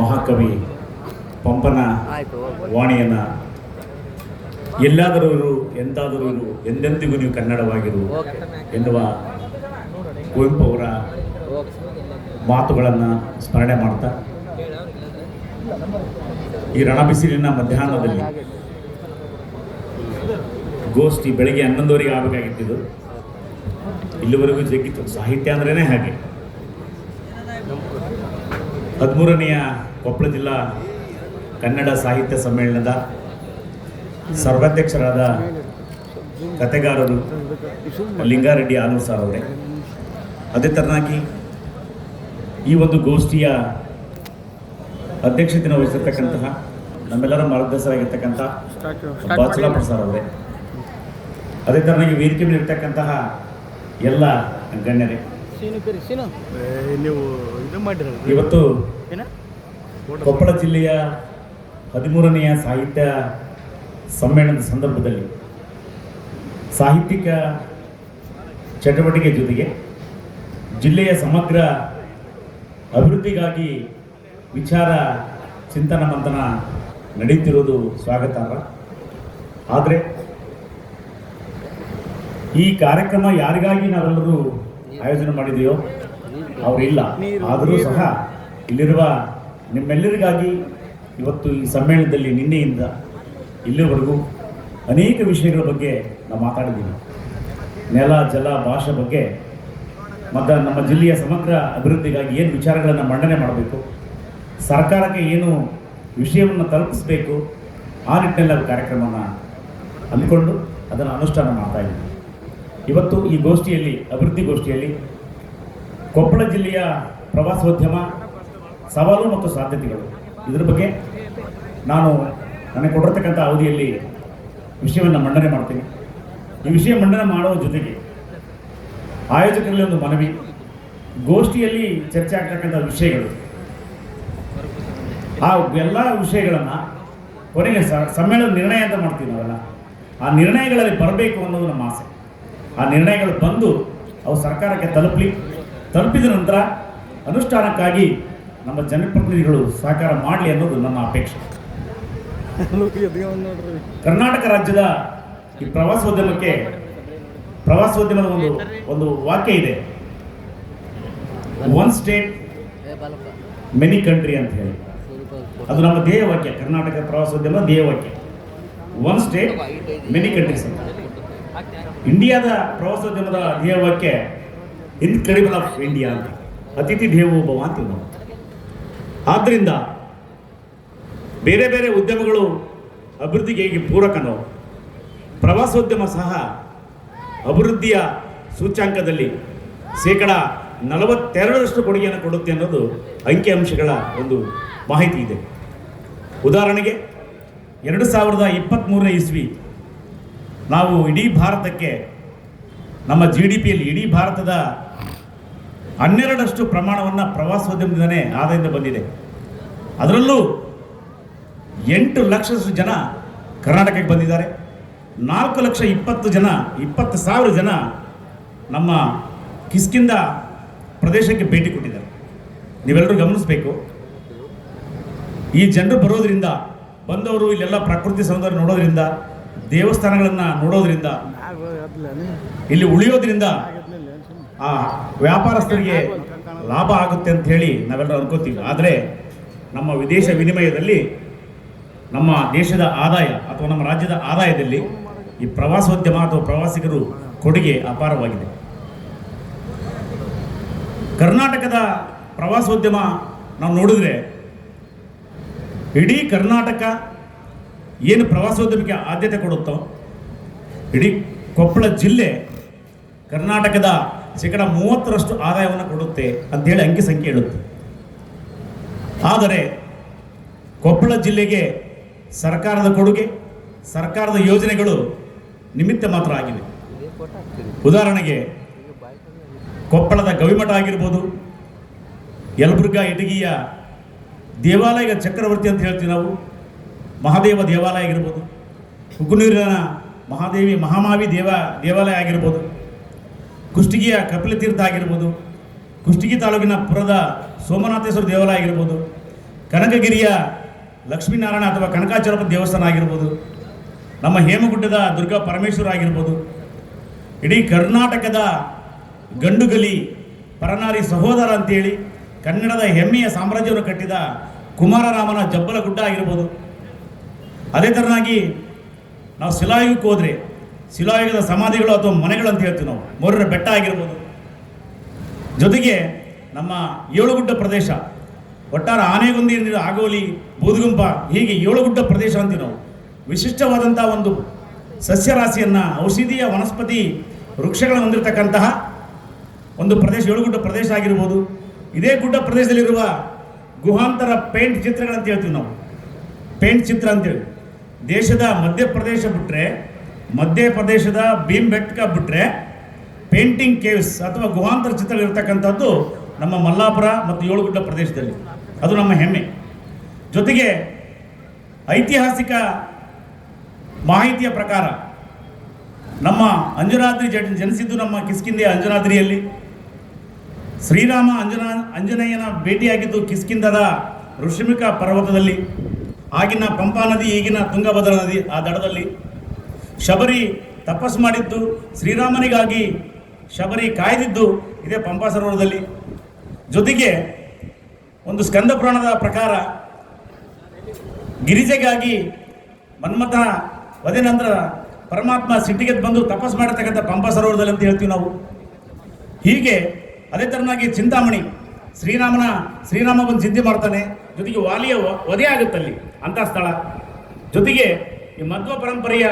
ಮಹಾಕವಿ ಪಂಪನ ವಾಣಿಯನ್ನ. ಎಲ್ಲಾದರೂ ಇರು ಎಂತಾದರೂ ಇರು ಎಂದೆಂದಿಗೂ ನೀವು ಕನ್ನಡವಾಗಿರು ಎನ್ನುವ ಕುವೆಂಪು ಅವರ ಮಾತುಗಳನ್ನು ಸ್ಮರಣೆ ಮಾಡ್ತಾ ಈ ರಣಬಿಸಿಲಿನ ಮಧ್ಯಾಹ್ನದಲ್ಲಿ ಗೋಷ್ಠಿ ಬೆಳಗ್ಗೆ ಹನ್ನೊಂದುವರೆಗೆ ಆಗಬೇಕಾಗಿತ್ತಿದ್ದು ಇಲ್ಲಿವರೆಗೂ ಜಗ್ಗಿತ್ತು. ಸಾಹಿತ್ಯ ಅಂದ್ರೇ ಹಾಗೆ. ಹದಿಮೂರನೆಯ ಕೊಪ್ಪಳ ಜಿಲ್ಲಾ ಕನ್ನಡ ಸಾಹಿತ್ಯ ಸಮ್ಮೇಳನದ ಸರ್ವಾಧ್ಯಕ್ಷರಾದ ಕತೆಗಾರರು ಲಿಂಗಾರೆಡ್ಡಿ ಆನೂರ್ ಸರ್ ಅವರೇ. ಅದೇ ಥರನಾಗಿ ಈ ಒಂದು ಗೋಷ್ಠಿಯ ಅಧ್ಯಕ್ಷತೆಯನ್ನು ವಹಿಸಿರ್ತಕ್ಕಂತಹ ನಮ್ಮೆಲ್ಲರ ಮಾರ್ಗದರ್ಶಕರಾಗಿರ್ತಕ್ಕಂಥ ಬಾಚಲ ಪ್ರಸಾದ್ ಅವರೇ. ಅದೇ ಥರನಾಗಿ ವೇದಿಕೆ ಮೇಲೆ ಇರ್ತಕ್ಕಂತಹ ಎಲ್ಲ ಗಣ್ಯರೇ. ನೀವು ಇದು ಮಾಡಿರೋ ಇವತ್ತು ಏನ? ಕೊಪ್ಪಳ ಜಿಲ್ಲೆಯ ಹದಿಮೂರನೆಯ ಸಾಹಿತ್ಯ ಸಮ್ಮೇಳನದ ಸಂದರ್ಭದಲ್ಲಿ ಸಾಹಿತ್ಯಿಕ ಚಟುವಟಿಕೆ ಜೊತೆಗೆ ಜಿಲ್ಲೆಯ ಸಮಗ್ರ ಅಭಿವೃದ್ಧಿಗಾಗಿ ವಿಚಾರ ಚಿಂತನ ಮಂಥನ ನಡೀತಿರೋದು ಸ್ವಾಗತಾರ್ಹ. ಆದರೆ ಈ ಕಾರ್ಯಕ್ರಮ ಯಾರಿಗಾಗಿ ನಾವೆಲ್ಲರೂ ಆಯೋಜನೆ ಮಾಡಿದೆಯೋ ಅವರಿಲ್ಲ. ಆದರೂ ಸಹ ಇಲ್ಲಿರುವ ನಿಮ್ಮೆಲ್ಲರಿಗಾಗಿ ಇವತ್ತು ಈ ಸಮ್ಮೇಳನದಲ್ಲಿ ನಿನ್ನೆಯಿಂದ ಇಲ್ಲಿವರೆಗೂ ಅನೇಕ ವಿಷಯಗಳ ಬಗ್ಗೆ ನಾವು ಮಾತಾಡಿದ್ದೀವಿ ನೆಲ, ಜಲ, ಭಾಷೆ ಬಗ್ಗೆ ಮತ್ತು ನಮ್ಮ ಜಿಲ್ಲೆಯ ಸಮಗ್ರ ಅಭಿವೃದ್ಧಿಗಾಗಿ ಏನು ವಿಚಾರಗಳನ್ನು ಮಂಡನೆ ಮಾಡಬೇಕು, ಸರ್ಕಾರಕ್ಕೆ ಏನು ವಿಷಯವನ್ನು ತಲುಪಿಸಬೇಕು, ಆ ನಿಟ್ಟಿನಲ್ಲಿ ನಾವು ಕಾರ್ಯಕ್ರಮವನ್ನು ಅಂದ್ಕೊಂಡು ಅದನ್ನು ಅನುಷ್ಠಾನ ಮಾಡ್ತಾ ಇದ್ದೀವಿ. ಇವತ್ತು ಈ ಗೋಷ್ಠಿಯಲ್ಲಿ, ಅಭಿವೃದ್ಧಿ ಗೋಷ್ಠಿಯಲ್ಲಿ ಕೊಪ್ಪಳ ಜಿಲ್ಲೆಯ ಪ್ರವಾಸೋದ್ಯಮ ಸವಾಲು ಮತ್ತು ಸಾಧ್ಯತೆಗಳು. ಇದರ ಬಗ್ಗೆ ನಾನು ನನಗೆ ಕೊಟ್ಟಿರ್ತಕ್ಕಂಥ ಅವಧಿಯಲ್ಲಿ ವಿಷಯವನ್ನು ಮಂಡನೆ ಮಾಡ್ತೀನಿ. ಈ ವಿಷಯ ಮಂಡನೆ ಮಾಡುವ ಜೊತೆಗೆ ಆಯೋಜಕರಲ್ಲಿ ಒಂದು ಮನವಿ, ಗೋಷ್ಠಿಯಲ್ಲಿ ಚರ್ಚೆ ಆಗ್ತಕ್ಕಂಥ ವಿಷಯಗಳು. ಆ ಎಲ್ಲ ವಿಷಯಗಳನ್ನು ಕೊನೆಗೆ ಸಮ್ಮೇಳನ ನಿರ್ಣಯ ಅಂತ ಮಾಡ್ತೀವಿ ನಾವೆಲ್ಲ. ಆ ನಿರ್ಣಯಗಳಲ್ಲಿ ಬರಬೇಕು ಅನ್ನೋದು ನಮ್ಮ ಆಸೆ. ಆ ನಿರ್ಣಯಗಳು ಬಂದು ಅವು ಸರ್ಕಾರಕ್ಕೆ ತಲುಪಲಿ. ತಲುಪಿದ ನಂತರ ಅನುಷ್ಠಾನಕ್ಕಾಗಿ ನಮ್ಮ ಜನಪ್ರತಿನಿಧಿಗಳು ಸಹಕಾರ ಮಾಡಲಿ ಅನ್ನೋದು ನನ್ನ ಅಪೇಕ್ಷೆ. ಕರ್ನಾಟಕ ರಾಜ್ಯದ ಈ ಪ್ರವಾಸೋದ್ಯಮಕ್ಕೆ ಪ್ರವಾಸೋದ್ಯಮದ ಒಂದು ಒಂದು ವಾಕ್ಯ ಇದೆ. ಒನ್ ಸ್ಟೇಟ್ ಮೆನಿ ಕಂಟ್ರಿ ಅಂತ ಹೇಳಿ. ಅದು ನಮ್ಮ ಧ್ಯೇಯ ವಾಕ್ಯ, ಕರ್ನಾಟಕ ಪ್ರವಾಸೋದ್ಯಮ ಧ್ಯೇಯ ವಾಕ್ಯ. ಒನ್ ಸ್ಟೇಟ್ ಮೆನಿ ಕಂಟ್ರೀಸ್ ಅಂತ. ಇಂಡಿಯಾದ ಪ್ರವಾಸೋದ್ಯಮದ ಧ್ಯೇಯ ವಾಕ್ಯ ಇನ್ಕ್ರೆಡಿಬಲ್ ಆಫ್ ಇಂಡಿಯಾ ಅಂತ. ಅತಿಥಿ ದೇವೋಭವ ಅಂತೀವಿ ನಾವು ಆದ್ದರಿಂದ ಬೇರೆ ಬೇರೆ ಉದ್ಯಮಗಳು ಅಭಿವೃದ್ಧಿಗೆ ಹೇಗೆ ಪೂರಕನೋ, ಪ್ರವಾಸೋದ್ಯಮ ಸಹ ಅಭಿವೃದ್ಧಿಯ ಸೂಚ್ಯಾಂಕದಲ್ಲಿ ಶೇಕಡ ನಲವತ್ತೆರಡರಷ್ಟು ಕೊಡುಗೆಯನ್ನು ಕೊಡುತ್ತೆ ಅನ್ನೋದು ಅಂಕಿಅಂಶಗಳ ಒಂದು ಮಾಹಿತಿ ಇದೆ. ಉದಾಹರಣೆಗೆ, ಎರಡು ಸಾವಿರದ ಇಪ್ಪತ್ತ್ಮೂರನೇ ಇಸ್ವಿ ನಾವು ಇಡೀ ಭಾರತಕ್ಕೆ ನಮ್ಮ ಜಿ ಡಿ ಪಿಯಲ್ಲಿ ಇಡೀ ಭಾರತದ ಹನ್ನೆರಡಷ್ಟು ಪ್ರಮಾಣವನ್ನು ಪ್ರವಾಸೋದ್ಯಮದಿಂದನೇ ಆದಾಯದಿಂದ ಬಂದಿದೆ. ಅದರಲ್ಲೂ ಎಂಟು ಲಕ್ಷದಷ್ಟು ಜನ ಕರ್ನಾಟಕಕ್ಕೆ ಬಂದಿದ್ದಾರೆ. ನಾಲ್ಕು ಲಕ್ಷ ಇಪ್ಪತ್ತು ಜನ, ಇಪ್ಪತ್ತು ಸಾವಿರ ಜನ ನಮ್ಮ ಕಿಸ್ಕಿಂದ ಪ್ರದೇಶಕ್ಕೆ ಭೇಟಿ ಕೊಟ್ಟಿದ್ದಾರೆ. ನೀವೆಲ್ಲರೂ ಗಮನಿಸಬೇಕು. ಈ ಜನರು ಬರೋದರಿಂದ, ಬಂದವರು ಇಲ್ಲೆಲ್ಲ ಪ್ರಕೃತಿ ಸೌಂದರ್ಯ ನೋಡೋದ್ರಿಂದ, ದೇವಸ್ಥಾನಗಳನ್ನು ನೋಡೋದ್ರಿಂದ, ಇಲ್ಲಿ ಉಳಿಯೋದ್ರಿಂದ ಆ ವ್ಯಾಪಾರಸ್ಥರಿಗೆ ಲಾಭ ಆಗುತ್ತೆ ಅಂತ ಹೇಳಿ ನಾವೆಲ್ಲರೂ ಅನ್ಕೋತೀವಿ. ಆದರೆ ನಮ್ಮ ವಿದೇಶ ವಿನಿಮಯದಲ್ಲಿ ನಮ್ಮ ದೇಶದ ಆದಾಯ ಅಥವಾ ನಮ್ಮ ರಾಜ್ಯದ ಆದಾಯದಲ್ಲಿ ಈ ಪ್ರವಾಸೋದ್ಯಮ ಅಥವಾ ಪ್ರವಾಸಿಗರು ಕೊಡುಗೆ ಅಪಾರವಾಗಿದೆ. ಕರ್ನಾಟಕದ ಪ್ರವಾಸೋದ್ಯಮ ನಾವು ನೋಡಿದ್ರೆ ಇಡೀ ಕರ್ನಾಟಕ ಏನು ಪ್ರವಾಸೋದ್ಯಮಕ್ಕೆ ಆದ್ಯತೆ ಕೊಡುತ್ತೋ, ಇಡೀ ಕೊಪ್ಪಳ ಜಿಲ್ಲೆ ಕರ್ನಾಟಕದ ಶೇಕಡ ಮೂವತ್ತರಷ್ಟು ಆದಾಯವನ್ನು ಕೊಡುತ್ತೆ ಅಂತೇಳಿ ಅಂಕಿ ಸಂಖ್ಯೆ ಹೇಳುತ್ತೆ. ಆದರೆ ಕೊಪ್ಪಳ ಜಿಲ್ಲೆಗೆ ಸರ್ಕಾರದ ಕೊಡುಗೆ, ಸರ್ಕಾರದ ಯೋಜನೆಗಳು ನಿಮಿತ್ತ ಮಾತ್ರ ಆಗಿವೆ. ಉದಾಹರಣೆಗೆ ಕೊಪ್ಪಳದ ಗವಿಮಠ ಆಗಿರ್ಬೋದು, ಯಲಬುರ್ಗಾ ಇಟಗಿಯ ದೇವಾಲಯ ಚಕ್ರವರ್ತಿ ಅಂತ ಹೇಳ್ತೀವಿ ನಾವು, ಮಹಾದೇವ ದೇವಾಲಯ ಆಗಿರ್ಬೋದು ಹುಗುನೂರಿನ ಮಹಾದೇವಿ ಮಹಾಮಾವಿ ದೇವ ದೇವಾಲಯ ಆಗಿರ್ಬೋದು ಕುಷ್ಟಗಿಯ ಕಪಿಲತೀರ್ಥ ಆಗಿರ್ಬೋದು, ಕುಷ್ಟಗಿ ತಾಲೂಕಿನ ಪುರದ ಸೋಮನಾಥೇಶ್ವರ ದೇವಾಲಯ ಆಗಿರ್ಬೋದು, ಕನಕಗಿರಿಯ ಲಕ್ಷ್ಮೀನಾರಾಯಣ ಅಥವಾ ಕನಕಾಚಲಪ ದೇವಸ್ಥಾನ ಆಗಿರ್ಬೋದು, ನಮ್ಮ ಹೇಮಗುಡ್ಡದ ದುರ್ಗಾ ಪರಮೇಶ್ವರ ಆಗಿರ್ಬೋದು, ಇಡೀ ಕರ್ನಾಟಕದ ಗಂಡುಗಲಿ, ಪರನಾರಿ ಸಹೋದರ ಅಂತೇಳಿ ಕನ್ನಡದ ಹೆಮ್ಮೆಯ ಸಾಮ್ರಾಜ್ಯವನ್ನು ಕಟ್ಟಿದ ಕುಮಾರರಾಮನ ಜಬ್ಬಲಗುಡ್ಡ ಆಗಿರ್ಬೋದು. ಅದೇ ಥರನಾಗಿ ನಾವು ಶಿಲಾಯುಗಕ್ಕೆ ಹೋದರೆ ಶಿಲಾಯುಗದ ಸಮಾಧಿಗಳು ಅಥವಾ ಮನೆಗಳು ಅಂತ ಹೇಳ್ತೀವಿ ನಾವು. ಮೊರ್ರ ಬೆಟ್ಟ ಆಗಿರ್ಬೋದು. ಜೊತೆಗೆ ನಮ್ಮ ಏಳುಗುಡ್ಡ ಪ್ರದೇಶ, ಒಟ್ಟಾರೆ ಆನೆಗುಂದಿ ಆಗೋಲಿ, ಬೂದುಗುಂಪ, ಹೀಗೆ ಏಳುಗುಡ್ಡ ಪ್ರದೇಶ ಅಂತೀವಿ ನಾವು. ವಿಶಿಷ್ಟವಾದಂಥ ಒಂದು ಸಸ್ಯರಾಶಿಯನ್ನು ಔಷಧೀಯ ವನಸ್ಪತಿ ವೃಕ್ಷಗಳನ್ನು ಹೊಂದಿರತಕ್ಕಂತಹ ಒಂದು ಪ್ರದೇಶ, ಏಳುಗುಡ್ಡ ಪ್ರದೇಶ ಆಗಿರ್ಬೋದು. ಇದೇ ಗುಡ್ಡ ಪ್ರದೇಶದಲ್ಲಿರುವ ಗುಹಾಂತರ ಪೇಂಟ್ ಚಿತ್ರಗಳಂತ ಹೇಳ್ತೀವಿ ನಾವು. ಪೇಂಟ್ ಚಿತ್ರ ಅಂತೇಳಿ ದೇಶದ ಮಧ್ಯಪ್ರದೇಶ ಬಿಟ್ಟರೆ ಮಧ್ಯಪ್ರದೇಶದ ಭೀಮ್ ಬೆಟ್ಕ ಬಿಟ್ಟರೆ ಪೇಂಟಿಂಗ್ ಕೇವ್ಸ್ ಅಥವಾ ಗುಹಾಂತರ ಚಿತ್ರಗಳಿರ್ತಕ್ಕಂಥದ್ದು ನಮ್ಮ ಮಲ್ಲಾಪುರ ಮತ್ತು ಏಳುಗುಡ್ಡ ಪ್ರದೇಶದಲ್ಲಿ. ಅದು ನಮ್ಮ ಹೆಮ್ಮೆ. ಜೊತೆಗೆ ಐತಿಹಾಸಿಕ ಮಾಹಿತಿಯ ಪ್ರಕಾರ ನಮ್ಮ ಅಂಜನಾದ್ರಿ ಜ ಜನಿಸಿದ್ದು ನಮ್ಮ ಕಿಸ್ಕಿಂದೆ ಅಂಜನಾದ್ರಿಯಲ್ಲಿ. ಶ್ರೀರಾಮ ಅಂಜನಾ ಅಂಜನೇಯನ ಭೇಟಿಯಾಗಿದ್ದು ಕಿಸ್ಕಿಂದದ ಋಷಿಮಿಕ ಪರ್ವತದಲ್ಲಿ, ಆಗಿನ ಪಂಪಾ ನದಿ, ಈಗಿನ ತುಂಗಭದ್ರಾ ನದಿ ಆ ದಡದಲ್ಲಿ. ಶಬರಿ ತಪಸ್ ಮಾಡಿದ್ದು, ಶ್ರೀರಾಮನಿಗಾಗಿ ಶಬರಿ ಕಾಯ್ದಿದ್ದು ಇದೇ ಪಂಪಾ ಸರೋವರದಲ್ಲಿ ಜೊತೆಗೆ ಒಂದು ಸ್ಕಂದ ಪುರಾಣದ ಪ್ರಕಾರ ಗಿರಿಜೆಗಾಗಿ ಮನ್ಮಥ ವಧೆ ನಂತರ ಪರಮಾತ್ಮ ಸಿಟ್ಟಿಗೆ ಬಂದು ತಪಸ್ ಮಾಡಿರ್ತಕ್ಕಂಥ ಪಂಪಾ ಸರೋವರದಲ್ಲಿ ಅಂತ ಹೇಳ್ತೀವಿ ನಾವು. ಹೀಗೆ ಅದೇ ತರನಾಗಿ ಚಿಂತಾಮಣಿ ಶ್ರೀರಾಮನ ಶ್ರೀರಾಮ ಬಂದು ಸಿದ್ಧಿ ಮಾಡ್ತಾನೆ. ಜೊತೆಗೆ ವಾಲಿಯ ವಧೆ ಆಗುತ್ತಲ್ಲಿ ಅಂಥ ಸ್ಥಳ. ಜೊತೆಗೆ ಈ ಮಧ್ವ ಪರಂಪರೆಯ